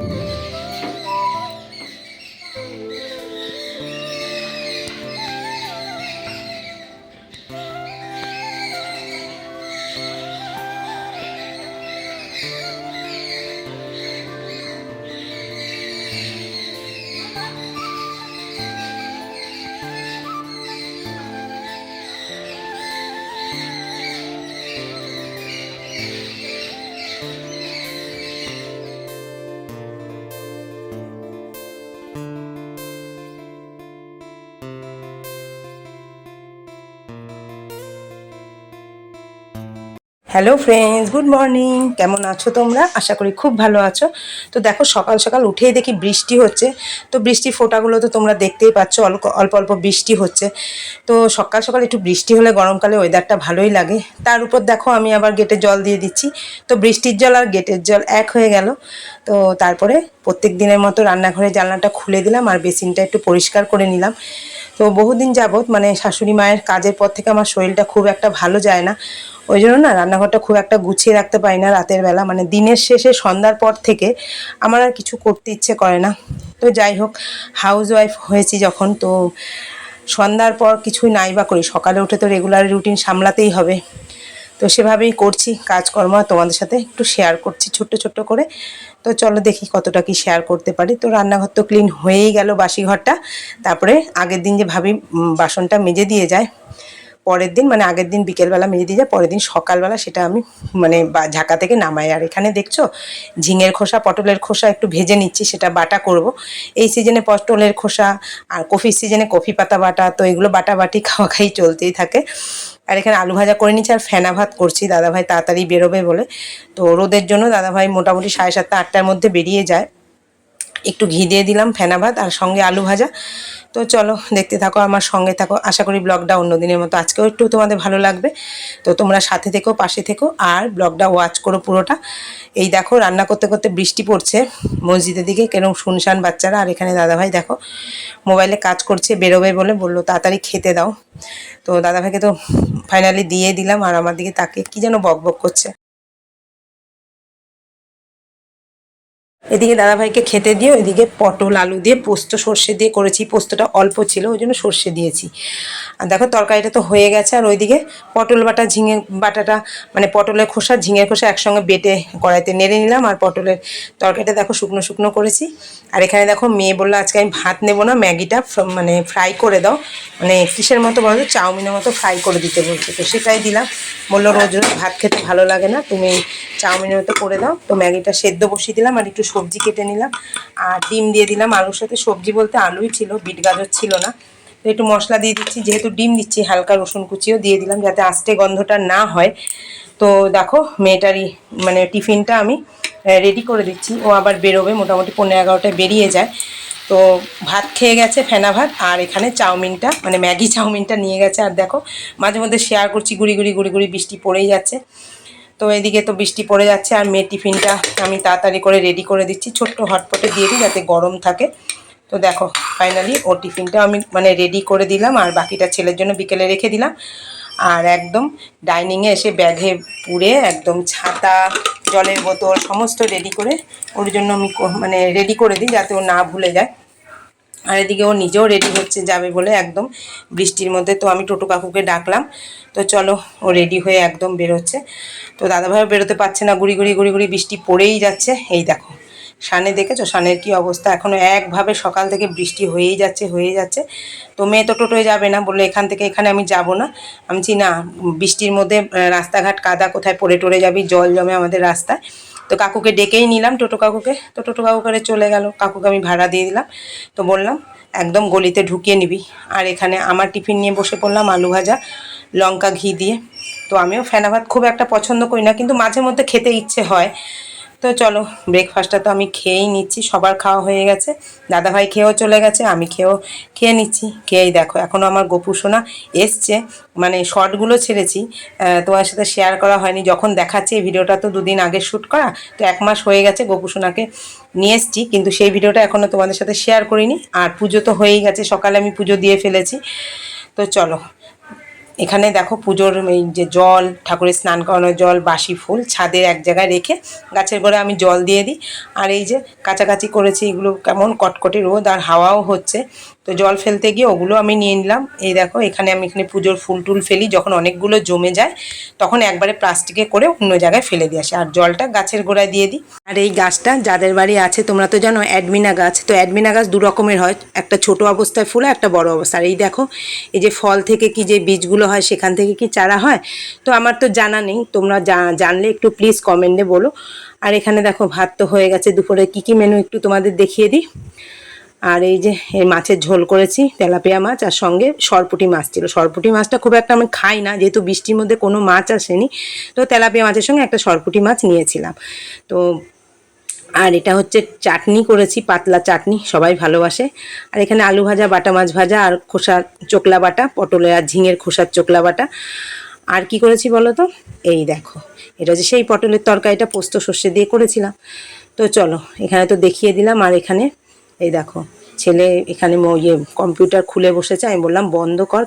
Yeah. Hello friends good morning কেমন আছো তোমরা? আশা করি খুব ভালো আছো। তো দেখো, সকাল সকাল উঠেই দেখি বৃষ্টি হচ্ছে। তো বৃষ্টির ফোঁটাগুলো তো তোমরা দেখতেই পাচ্ছ, অল্প অল্প অল্প বৃষ্টি হচ্ছে। তো সকাল সকাল একটু বৃষ্টি হলে গরমকালে ওয়েদারটা ভালোই লাগে। তার উপর দেখো, আমি আবার গেটে জল দিয়ে দিচ্ছি। তো বৃষ্টির জল আর গেটের জল এক হয়ে গেল। তো তারপরে প্রত্যেক দিনের মতো রান্নাঘরের জানলাটা খুলে দিলাম আর বেসিনটা একটু পরিষ্কার করে নিলাম। তো বহুদিন যাবৎ মানে শাশুড়ি মায়ের কাজের পর থেকে আমার শরীরটা খুব একটা ভালো যায় না। ওই জন্য না রান্নাঘরটা খুব একটা গুছিয়ে রাখতে পারি না রাতের বেলা। মানে দিনের শেষে সন্ধ্যার পর থেকে আমার আর কিছু করতে ইচ্ছে করে না। তো যাই হোক হাউস ওয়াইফ হয়েছি যখন, তো সন্ধ্যার পর কিছুই নাই বা করি। সকালে উঠে তো রেগুলার রুটিন সামলাতেই হবে। তো সেভাবেই করছি, কাজকর্ম তোমাদের সাথে একটু শেয়ার করছি ছোট্ট ছোট্ট করে। তো চলো দেখি কতটা কি শেয়ার করতে পারি। তো রান্নাঘর তো ক্লিন হয়েই গেল বাসি ঘরটা তারপরে আগের দিন যে ভাবি বাসনটা মেজে দিয়ে যায়, পরের দিন মানে আগের দিন বিকেলবেলা মেজে দিয়ে যায়, পরের দিন সকালবেলা সেটা আমি মানে ঝাঁকা থেকে নামাই। আর এখানে দেখছ, ঝিঙের খোসা, পটলের খোসা একটু ভেজে নিচ্ছি, সেটা বাটা করব। এই সিজনে পটলের খোসা আর কফির সিজনে কফি পাতা বাটা, তো এগুলো বাটা বাটি খাওয়া খাই চলতেই থাকে। আর এখানে আলু ভাজা করে নিচ্ছি আর ফেনা ভাত করছি। দাদাভাই তাড়াতাড়ি বেরোবে বলে। তো রোদের জন্য দাদাভাই মোটামুটি সাড়ে সাতটা, আটটার মধ্যে বেরিয়ে যায়। একটু ঘি দিয়ে দিলাম ফেনা ভাত আর সঙ্গে আলু ভাজা। তো চলো দেখতে থাকো, আমার সঙ্গে থাকো। আশা করি ব্লগটা অন্য দিনের মতো আজকেও একটু তোমাদের ভালো লাগবে। তো তোমরা সাথে থেকো, পাশে থেকো আর ব্লগটা ওয়াচ করো পুরোটা। এই দেখো, রান্না করতে করতে বৃষ্টি পড়ছে মসজিদের দিকে, কেরম শুনশান বাচ্চারা। আর এখানে দাদাভাই দেখো, মোবাইলে কাজ করছে, বেরোবে বলে বলল, তাড়াতাড়ি খেতে দাও। তো দাদাভাইকে তো ফাইনালি দিয়ে দিলাম আর আমার দিকে তাকে কি যেন বক বক করছে। এদিকে দাদাভাইকে খেতে দিয়ে, ওইদিকে পটল, আলু দিয়ে, পোস্ত, সর্ষে দিয়ে করেছি। পোস্তটা অল্প ছিল, ওই জন্য সর্ষে দিয়েছি। আর দেখো, তরকারিটা তো হয়ে গেছে, আর ওইদিকে পটল বাটা, ঝিঙে বাটাটা মানে পটলের খোসা, ঝিঙের খোসা একসঙ্গে বেটে কড়াইতে নেড়ে নিলাম, আর পটলের তরকারিটা দেখো শুকনো শুকনো করেছি। আর এখানে দেখো, মেয়ে বলল, আজকে আমি ভাত নেব না, ম্যাগিটা মানে ফ্রাই করে দাও। মানে কিসের মতো বলো চাউমিনের মতো ফ্রাই করে দিতে বলছে। তো সেটাই দিলাম। বলল, রোজ রোজ ভাত খেতে ভালো লাগে না, তুমি চাউমিনের মতো করে দাও। তো ম্যাগিটা সেদ্ধ বসিয়ে দিলাম, আর একটু সবজি কেটে নিলাম। আর ডিম দিয়ে দিলাম আলুর সাথে। সবজি বলতে আলুই ছিল, বিট গাজর ছিল না। তো একটু মশলা দিয়ে দিচ্ছি, যেহেতু ডিম দিচ্ছি, হালকা রসুন কুচিও দিয়ে দিলাম যাতে আস্তে গন্ধটা না হয়। তো দেখো, মেয়েটারই মানে টিফিনটা আমি রেডি করে দিচ্ছি। ও আবার বেরোবে, মোটামুটি পনেরো এগারোটায় বেরিয়ে যায়। তো ভাত খেয়ে গেছে, ফেনা ভাত। আর এখানে চাউমিনটা মানে ম্যাগি চাউমিনটা নিয়ে গেছে। আর দেখো, মাঝে মধ্যে শেয়ার করছি, গুড়ি গুড়ি গুড়ি গুড়ি বৃষ্টি পড়েই যাচ্ছে। তো এদিকে তো বৃষ্টি পড়ে যাচ্ছে আর মেয়ের টিফিনটা আমি তাড়াতাড়ি করে রেডি করে দিচ্ছি। ছোট্ট হটপটে দিয়ে দিই যাতে গরম থাকে। তো দেখো ফাইনালি ও টিফিনটা আমি মানে রেডি করে দিলাম আর বাকিটা ছেলের জন্য বিকেলে রেখে দিলাম। আর একদম ডাইনিংয়ে এসে ব্যাগে পুরে একদম ছাতা, জলের বোতল সমস্ত রেডি করে ওর জন্য আমি মানে রেডি করে দিই যাতে ও না ভুলে যায়। আর এদিকে ও নিজেও রেডি হচ্ছে, যাবে বলে একদম বৃষ্টির মধ্যে। তো আমি টোটো কাকুকে ডাকলাম। তো চলো, ও রেডি হয়ে একদম বেরোচ্ছে। তো দাদাভাইও বেরোতে পারছে না, গুড়ি গুড়ি গুড়ি গুড়ি বৃষ্টি পড়েই যাচ্ছে। এই দেখো, সানে দেখেছ? সানের কি অবস্থা? এখনও একভাবে সকাল থেকে বৃষ্টি হয়েই যাচ্ছে হয়েই যাচ্ছে। তো মেয়ে তো টোটোয় যাবে না, বলল এখান থেকে এখানে আমি যাব না। আমি না, বৃষ্টির মধ্যে রাস্তাঘাট কাদা, কোথায় পড়ে টরে যাবি? জল জমে আমাদের রাস্তায়। তো কাকুকে ডেকেই নিলাম, টোটো কাকুকে। তো টোটো কাকু করে চলে গেল। কাকুকে আমি ভাড়া দিয়ে দিলাম। তো বললাম, একদম গলিতে ঢুকিয়ে নিবি। আর এখানে আমার টিফিন নিয়ে বসে পড়লাম আলু ভাজা, লঙ্কা ঘি দিয়ে। তো আমিও ফেনা ভাত খুব একটা পছন্দ করি না, কিন্তু মাঝে মধ্যে খেতে ইচ্ছে হয়। তো চলো ব্রেকফাস্টটা তো আমি খেয়েই নিচ্ছি, সবার খাওয়া হয়ে গেছে। দাদাভাই খেয়েও চলে গেছে, আমি খেয়েও খেয়ে নিচ্ছি। খেয়েই দেখো এখনও আমার গোপু সোনা এসছে মানে শর্টগুলো ছেড়েছি তোমার সাথে শেয়ার করা হয়নি, যখন দেখাচ্ছি এই ভিডিওটা তো দুদিন আগে শ্যুট করা, তো এক মাস হয়ে গেছে গোপু সোনাকে নিয়ে এসছি, কিন্তু সেই ভিডিওটা এখনও তোমাদের সাথে শেয়ার করিনি, আর পুজো তো হয়েই গেছে, সকালে আমি পুজো দিয়ে ফেলেছি। তো চলো এখানে দেখো পুজোর এই যে জল, ঠাকুরের স্নান করানোর জল, বাসি ফুল ছাদে এক জায়গায় রেখে গাছের গোড়ে আমি জল দিয়ে দিই। আর এই যে কাছাকাছি করেছি, এগুলো কেমন কটকটে রোদ আর হাওয়াও হচ্ছে। তো জল ফেলতে গিয়ে ওগুলো আমি নিয়ে নিলাম। এই দেখো, এখানে আমি এখানে পুজোর ফুল টুল ফেলি, যখন অনেকগুলো জমে যায়, তখন একবারে প্লাস্টিকে করে অন্য জায়গায় ফেলে দিয়ে আসি। আর জলটা গাছের গোড়ায় দিয়ে দিই। আর এই গাছটা যাদের বাড়ি আছে, তোমরা তো জানো অ্যাডমিনা গাছ। তো অ্যাডমিনা গাছ দু রকমের হয়, একটা ছোট অবস্থায় ফুল একটা বড় অবস্থা। আর এই দেখো, এই যে ফল থেকে কি যে বীজগুলো হয়, সেখান থেকে কি চারা হয়, তো আমার তো জানা নেই। তোমরা জানলে একটু প্লিজ কমেন্টে বলো। আর এখানে দেখো, ভাত তো হয়ে গেছে। দুপুরে কি কি মেনু একটু তোমাদের দেখিয়ে দিই। আর এই যে এই মাছের ঝোল করেছি, তেলাপিয়া মাছ আর সঙ্গে সরপুটি মাছ ছিল। সরপুটি মাছটা খুব একটা আমি খাই না, যেহেতু বৃষ্টির মধ্যে কোনো মাছ আসেনি। তো তেলাপিয়া মাছের সঙ্গে একটা সরপুটি মাছ নিয়েছিলাম। তো আর এটা হচ্ছে চাটনি করেছি, পাতলা চাটনি, সবাই ভালোবাসে। আর এখানে আলু ভাজা, বাটা মাছ ভাজা আর খোসা চোকলা বাটা পটলের আর ঝিঙের খোসার চোকলা বাটা। আর কি করেছি বলো তো? এই দেখো, এটা হচ্ছে সেই পটলের তরকারিটা পোস্ত সর্ষে দিয়ে করেছিলাম। তো চলো, এখানে তো দেখিয়ে দিলাম আর এখানে এই দেখো ছেলে এখানে ইয়ে কম্পিউটার খুলে বসেছে আমি বললাম বন্ধ কর